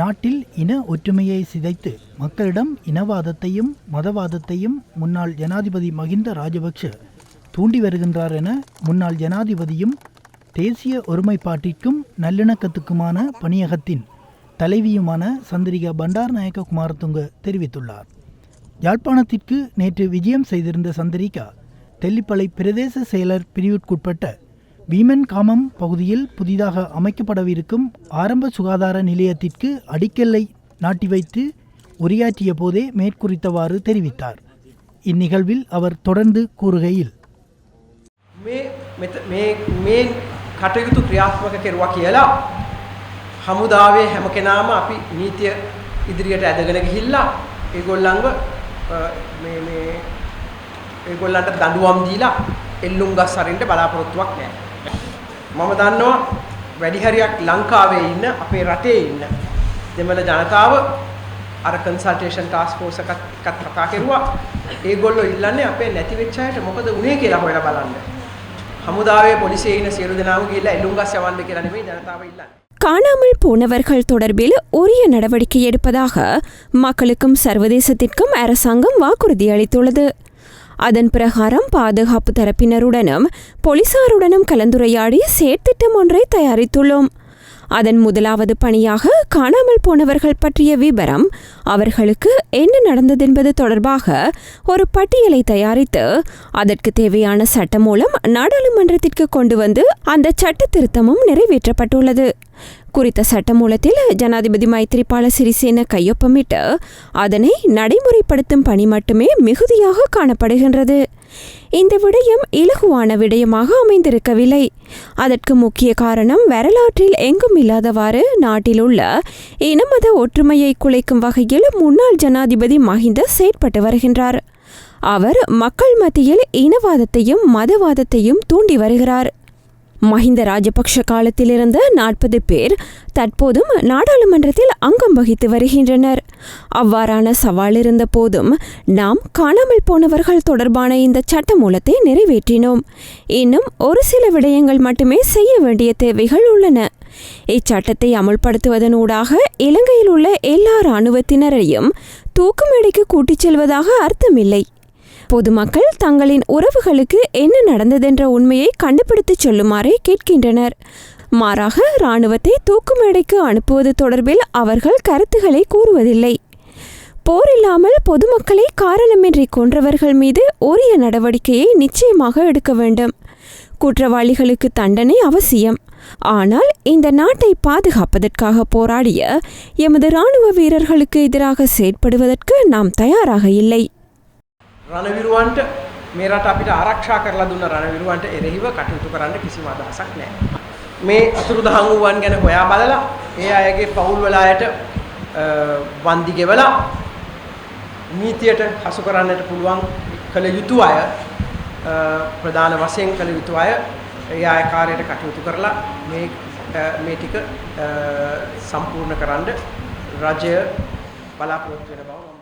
நாட்டில் இன ஒற்றுமையை சிதைத்து மக்களிடம் இனவாதத்தையும் மதவாதத்தையும் முன்னாள் ஜனாதிபதி மகிந்த ராஜபக்ஷ தூண்டி வருகின்றார் என முன்னாள் ஜனாதிபதியும் தேசிய ஒருமைப்பாட்டிற்கும் நல்லிணக்கத்துக்குமான பணியகத்தின் தலைவியுமான சந்திரிகா பண்டாரநாயக்க குமாரதுங்க தெரிவித்துள்ளார். யாழ்ப்பாணத்திற்கு நேற்று விஜயம் செய்திருந்த சந்திரிகா தெல்லிப்பளை பிரதேச செயலர் பிரிவுக்குட்பட்ட வீமன் காமம் பகுதியில் புதிதாக அமைக்கப்படவிருக்கும் ஆரம்ப சுகாதார நிலையத்திற்கு அடிக்கல்லை நாட்டி வைத்து உரையாற்றிய போதே மேற்குறித்தவாறு தெரிவித்தார் இந்நிகழ்வில் அவர் தொடர்ந்து கூறுகையில் මේ මෙත- මේ මේ කටයුතු ක්‍රියාත්මක කෙරුවා කියලා හමුදාවේ හැම කෙනාම අපි නීතිය ඉදිරියට ඇදගෙන ගිහිල්ලා ඒගොල්ලන්ව අ, මේ මේ ඒගොල්ලන්ට දඬුවම් දීලා එල්ලුම් ගස් අරින්න බලාපොරොත්තුවක් නැහැ. මම දන්නවා වැඩි හරියක් ලංකාවේ ඉන්න අපේ රටේ ඉන්න දෙමළ ජනතාව අර කන්සල්ටේෂන් ටාස්ක් ෆෝස් එකත් එකත් කතා කෙරුවා. ඒගොල්ලෝ ඉල්ලන්නේ අපේ නැති වෙච්ච අයට මොකද උනේ කියලා හොයලා බලන්න. හමුදාවේ පොලිසියේ ඉන්න සියලු දෙනාම ගිහිල්ලා එල්ලුම් ගස් යවන්න කියලා නෙමෙයි ජනතාව ඉල්ලන්නේ. காணாமல் போனவர்கள் தொடர்பில் உரிய நடவடிக்கை எடுப்பதாக மக்களுக்கும் சர்வதேசத்திற்கும் அரசாங்கம் வாக்குறுதி அளித்துள்ளது அதன் பிரகாரம் பாதுகாப்பு தரப்பினருடனும் போலீசாருடனும் கலந்துரையாடி செயற்திட்டம் ஒன்றை தயாரித்துள்ளோம். அதன் முதலாவது பணியாக காணாமல் போனவர்கள் பற்றிய விபரம் அவர்களுக்கு என்ன நடந்ததென்பது தொடர்பாக ஒரு பட்டியலை தயாரித்து அதற்கு தேவையான சட்டம் மூலம் நாடாளுமன்றத்திற்கு கொண்டு வந்து அந்த சட்ட திருத்தமும் நிறைவேற்றப்பட்டுள்ளது. குறித்த சட்டமூலத்தில் ஜனாதிபதி மைத்ரிபால சிறிசேன கையொப்பமிட்டு அதனை நடைமுறைப்படுத்தும் பணி மட்டுமே மிகுதியாக காணப்படுகின்றது. இந்த விடயம் இலகுவான விடயமாக அமைந்திருக்கவில்லை. அதற்கு முக்கிய காரணம் வரலாற்றில் எங்கும் இல்லாதவாறு நாட்டில் உள்ள இனமத ஒற்றுமையை குலைக்கும் வகையில் முன்னாள் ஜனாதிபதி மஹிந்த செயற்பட்டு வருகின்றார். அவர் மக்கள் மத்தியில் இனவாதத்தையும் மதவாதத்தையும் தூண்டி வருகிறார். மஹிந்த ராஜபக்ஷ காலத்திலிருந்த நாற்பது பேர் தற்போதும் நாடாளுமன்றத்தில் அங்கம் வகித்து வருகின்றனர். அவ்வாறான சவால் இருந்த போதும் நாம் காணாமல் போனவர்கள் தொடர்பான இந்த சட்டமூலத்தை நிறைவேற்றினோம். இன்னும் ஒரு சில விடயங்கள் மட்டுமே செய்ய வேண்டிய தேவைகள் உள்ளன. இச்சட்டத்தை அமுல்படுத்துவதனூடாக இலங்கையில் உள்ள எல்லா இராணுவத்தினரையும் தூக்குமேடைக்கு கூட்டிச் செல்வதாக அர்த்தமில்லை. பொதுமக்கள் தங்களின் உறவுகளுக்கு என்ன நடந்ததென்ற உண்மையை கண்டுபிடித்துச் சொல்லுமாறே கேட்கின்றனர். மாறாக இராணுவத்தை தூக்குமேடைக்கு அனுப்புவது தொடர்பில் அவர்கள் கருத்துக்களை கூறுவதில்லை. போர் இல்லாமல் பொதுமக்களை காரணமின்றி கொன்றவர்கள் மீது உரிய நடவடிக்கையை நிச்சயமாக எடுக்க வேண்டும். குற்றவாளிகளுக்கு தண்டனை அவசியம். ஆனால் இந்த நாட்டை பாதுகாப்பதற்காக போராடிய எமது இராணுவ வீரர்களுக்கு எதிராக செயற்படுவதற்கு நாம் தயாராக இல்லை. රණවිරුවන්ට මේ රට අපිට ආරක්ෂා කරලා දුන්න රණවිරුවන්ට එරෙහිව කටයුතු කරන්න කිසිම අදහසක් නැහැ. මේ අතුරුදහන් වූවන් ගැන හොයා බලලා ඒ අයගේ පවුල් වල අයට අ, වන්දි ගෙවලා නීතියට හසු කරන්නට පුළුවන් කළ යුතු අය අ, ප්‍රධාන වශයෙන් කළ යුතු අය ඒ ආකාරයට කටයුතු කරලා මේ අ, මේ ටික අ, සම්පූර්ණ කරන්න රජය බලාපොරොත්තු වෙන බව